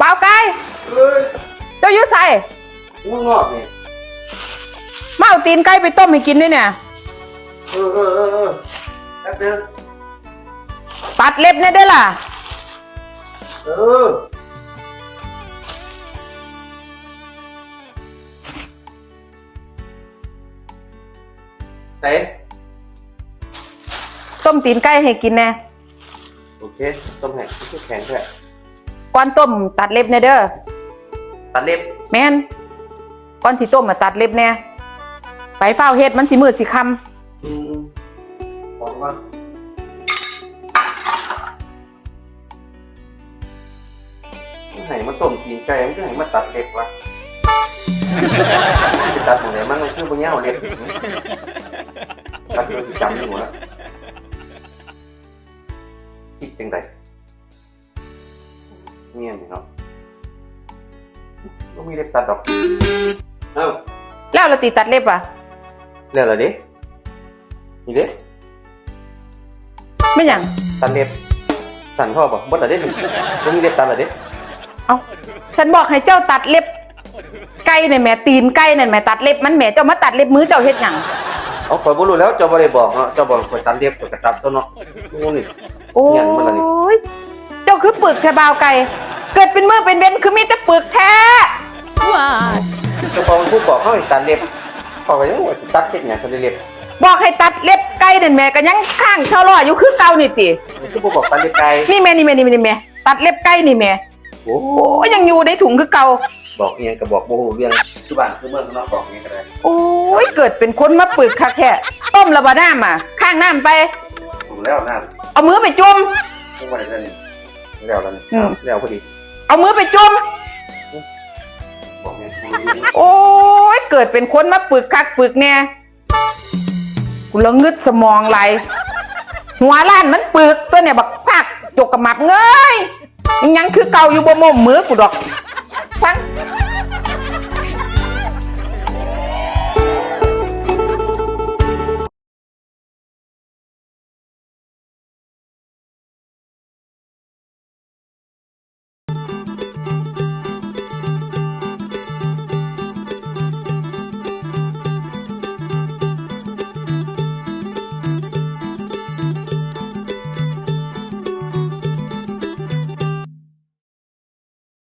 เปล่าไก่เอ้ยเจ้าอยู่ใส่ง่วงนอกเนี่ยมาเอาตีนไก่ไปต้มให้กินด้วยเนี่ย เออเออเออเออแป๊บเดียวตัดเล็บเนี่ยได้ล่ะ เออเตะต้มตีนไก่ให้กินแน่โอเค ต้มแห้งแข็งแค่ ก่อนต้มตัดเล็บเนี่ยเด้อตัดเล็บแม่นก่อนสิต้มมาตัดเล็บเนี่ยไปเฝ้าวเฮ็ดมันสิมืดสิค่อืมบอกว่ามันให้มาต้มกินไก่มันก็ให้มาตัดเล็บวะไปตัดตรงไหนมันมันคือบ่เงี้ยวเล็บตัดจนจำอยู่แล้วคิดจังได เงี้ยนี่เนาะก็มีเล็บตัดดอกเอ้าำแล้วเราตีตัดเล็บอะเรื่องอะไรดินี่เด้ไม่หยังตัดเล็บสั่นพ่อป่ะบดอะไรดิก็มีเล็บตัดอะไรดิเอาฉันบอกให้เจ้าตัดเล็บไก่เนี่ยแหม่ตีนไก่เนี่ยแหม่ตัดเล็บมันแหม่เจ้ามาตัดเล็บมือเจ้าเฮ็ดหยังเอาข่อยบ่รู้แล้วเจ้าบ่ได้บอกเนาะเจ้าบอกข่อยตัดเล็บข่อยก็ตัดตัวเนาะงูนี่โอ้เหี้ยนมันละนี่ยเจ้าคือ ปึกแค่บาวไก่เกิดเป็นมือเป็นเบนคือมีแต่ปึกแท้เจ้าของมันผู้บอกเขาให้ตัดเล็บเขาก็ยังว่าสิตัดเฮ็ดหยังตัดเล็บบอกให้ตัดเล็บไก่เนี่ยแหม่ก็ยังข้างเท่ารออยู่คือเก่านี่ติมันคือบ่บอกตัดเล็บไก่นี่แม่นี่แม่นี่แม่นี่แม่ตัดเล็บไก่นี่แม่โอ้โอ้ยยังอยู่ในถุงคือเก่าบอกอีหยังก็บอกบ่รู้เรื่องคือบ้านคือเมืองเนาะบอกอีหยังก็ได้โอ้ยเกิดเป็นคนมาปึกคักแท้ต้มระบาน้ำอะข้างน้ำไปผมแล้วนะเอามือไปจุ่มผมบ่ได้เล่น แล้วแล้วนี่อืม แล้วพอดีเอามือไปจุ่มบอกไงโอ้ยเกิดเป็นคนมาปึกคักปึกเนี่ยกูละงึดสมองไหลหัวล้านมันปึกตัวเนี่ยบักพักจกกระหมับเงยยังยังคือเก่าอยู่บ่มุมมือกูดอกทั้ง